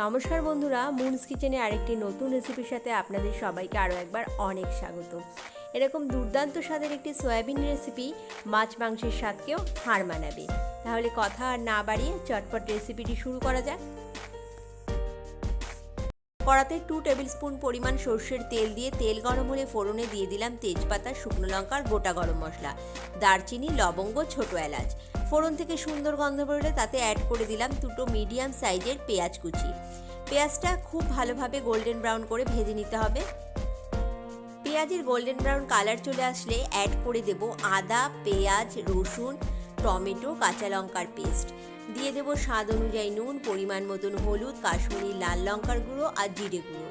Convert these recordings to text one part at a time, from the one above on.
নমস্কার বন্ধুরা মুনস কিচেনে আরেকটি নতুন রেসিপির সাথে আপনাদের সবাইকে আরও একবার অনেক স্বাগত। এরকম দুর্দান্ত স্বাদের একটি সয়াবিন রেসিপি মাছ মাংসের স্বাদকেও হার মানাবে। তাহলে কথা আর না বাড়িয়ে চটপট রেসিপিটি শুরু করা যাক। কড়াতে টু টেবিল স্পুন পরিমাণ সর্ষের তেল দিয়ে তেল গরম হলে ফোড়নে দিয়ে দিলাম তেজপাতা, শুকনো লঙ্কার গোটা গরম মশলা। দারচিনি, লবঙ্গ, ছোট এলাচ। ফোড়ন থেকে সুন্দর গন্ধ বেরোলে তাতে অ্যাড করে দিলাম দুটো মিডিয়াম সাইজের পেঁয়াজ কুচি। পেঁয়াজটা খুব ভালোভাবে গোল্ডেন ব্রাউন করে ভেজে নিতে হবে। পেঁয়াজের গোল্ডেন ব্রাউন কালার চলে আসলে অ্যাড করে দেব আদা, পেঁয়াজ, রসুন, টমেটো, কাঁচা লঙ্কার পেস্ট দিয়ে দেব স্বাদ অনুযায়ী নুন, পরিমাণ মতন হলুদ, কাশ্মীরি লাল লঙ্কার গুঁড়ো আর জিরে গুঁড়ো।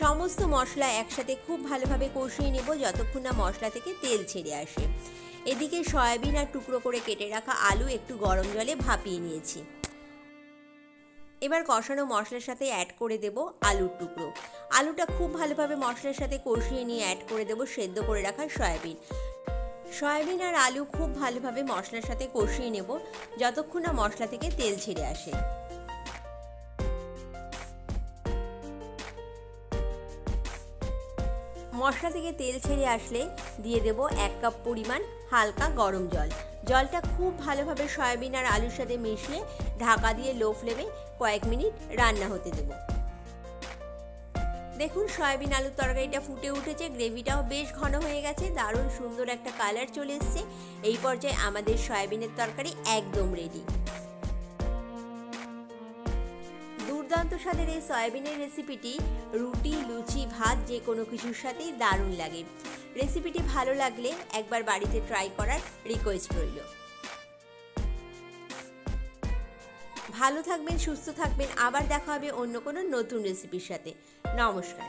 সমস্ত মশলা একসাথে খুব ভালোভাবে কষিয়ে নেব যতক্ষণ না মশলা থেকে তেল ছেড়ে আসে। এদিকে সয়াবিন আর টুকরো করে কেটে রাখা আলু একটু গরম জলে ভাপিয়ে নিয়েছি। এবার কষানো মশলার সাথে অ্যাড করে দেব আলুর টুকরো। আলুটা খুব ভালোভাবে মশলার সাথে কষিয়ে নিয়ে অ্যাড করে দেব সেদ্ধ করে রাখা সয়াবিন। সয়াবিন আর আলু খুব ভালোভাবে মশলার সাথে কষিয়ে নেব, যতক্ষণ না মশলা থেকে তেল ছেড়ে আসে। মশলা থেকে তেল ছেড়ে আসলে দিয়ে দেব এক কাপ পরিমাণ হালকা গরম জল। জলটা খুব ভালোভাবে সয়াবিন আর আলুর সাথে মিশিয়ে ঢাকা দিয়ে লো ফ্লেমে কয়েক মিনিট রান্না হতে দেব। দেখুন, সয়াবিন আলুর তরকারিটা ফুটে উঠেছে, গ্রেভিটাও বেশ ঘন হয়ে গেছে, দারুণ সুন্দর একটা কালার চলে এসছে। এই পর্যায়ে আমাদের সয়াবিনের তরকারি একদম রেডি দুর্দান্ত স্বাদের এই সয়াবিনের রেসিপিটি রুটি, লুচি, ভাত, যে কোনো কিছুর সাথেই দারুণ লাগে। রেসিপিটি ভালো লাগলে একবার বাড়িতে ট্রাই করার রিকোয়েস্ট রইল। ভালো থাকবেন, সুস্থ থাকবেন, আবার দেখা হবে অন্য কোনো নতুন রেসিপির সাথে। নমস্কার।